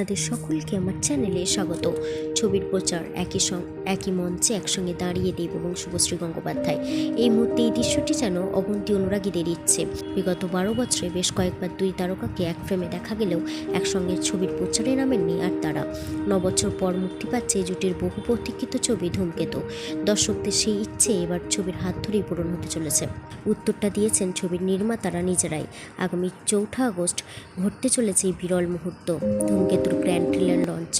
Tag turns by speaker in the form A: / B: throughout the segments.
A: আপনাদের সকলকে আমার চ্যানেলে স্বাগত। ছবির প্রচার একই একই মঞ্চে একসঙ্গে দাঁড়িয়ে দেব এবং শুভশ্রী গঙ্গোপাধ্যায়। এই মুহূর্তে এই দৃশ্যটি যেন অবন্তি অনুরাগীদের ইচ্ছে। বিগত বারো বছরে বেশ কয়েকবার দুই তারকাকে এক ফ্রেমে দেখা গেলেও একসঙ্গে ছবির প্রচারে নামেননি আর তারা। ন বছর পর মুক্তি পাচ্ছে এই জুটির বহু প্রতীক্ষিত ছবি ধূমকেতু। দর্শকদের সেই ইচ্ছে এবার ছবির হাত ধরেই পূরণ হতে চলেছে। উত্তরটা দিয়েছেন ছবির নির্মাতারা নিজেরাই। আগামী চৌঠা আগস্ট ঘটতে চলেছে এই বিরল মুহূর্ত। ধূমকেতুর গ্র্যান্ড ট্রেলার লঞ্চ।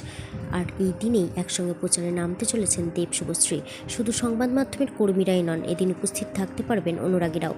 A: আর এই দিনেই একসঙ্গে প্রচারে নামতে চলেছেন দেব শুভশ্রী। শুধু সংবাদ মাধ্যমের কর্মীরাই নন, এদিন উপস্থিত থাকতে পারবেন অনুরাগীরাও,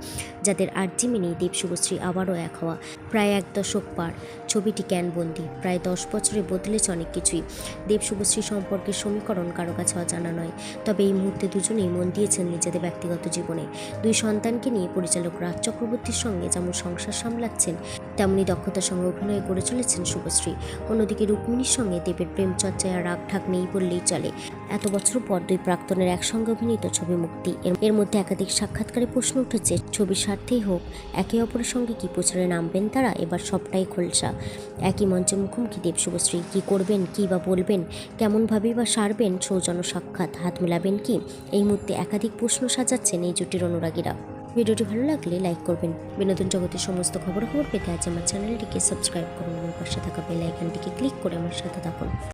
A: যাদের আর্জি মেনেই দেব শুভশ্রী আবারও এক হওয়া, প্রায় এক দশক পার। ছবিটি ক্যানবন্দি প্রায় দশ বছরে বদলেছে অনেক কিছুই। দেব শুভশ্রী সম্পর্কে সমীকরণ কারও কাছে অজানা নয়, তবে এই মুহূর্তে দুজনেই মন দিয়েছেন নিজেদের ব্যক্তিগত জীবনে। দুই সন্তানকে নিয়ে পরিচালক রাজ চক্রবর্তীর সঙ্গে যেমন সংসার সামলাচ্ছেন, তেমনি দক্ষতার সঙ্গে অভিনয় করে চলেছেন শুভশ্রী। অন্যদিকে রুক্মিণীর সঙ্গে দেবের প্রেম চর্চায় আর রাগ ঠাক নেই বললেই চলে। এত বছর পর দুই প্রাক্তনের একসঙ্গে অভিনীত ছবি মুক্তি। এর- মধ্যে একাধিক সাক্ষাৎকারে প্রশ্ন উঠেছে, ছবির স্বার্থেই হোক, একে অপরের সঙ্গে কি প্রচারে নামবেন তারা? এবার সবটাই খোলসা। একই মঞ্চে মুখোমুখি দেব শুভশ্রী। কী করবেন, কী বা বলবেন কেমনভাবেই বা সারবেন, সৌজন্য সাক্ষাৎ হাত মেলাবেন কি? এই মুহূর্তে একাধিক প্রশ্ন সাজাচ্ছেন এই জুটির অনুরাগীরা। ভিডিওটি ভালো লাগলে লাইক করবেন। বিনোদন জগতের সমস্ত খবরাখবর পেতে আজ আমার চ্যানেলটিকে সাবস্ক্রাইব করুন এবং পাশে থাকা বেল আইকনটিকে ক্লিক করে আমার সাথে থাকুন।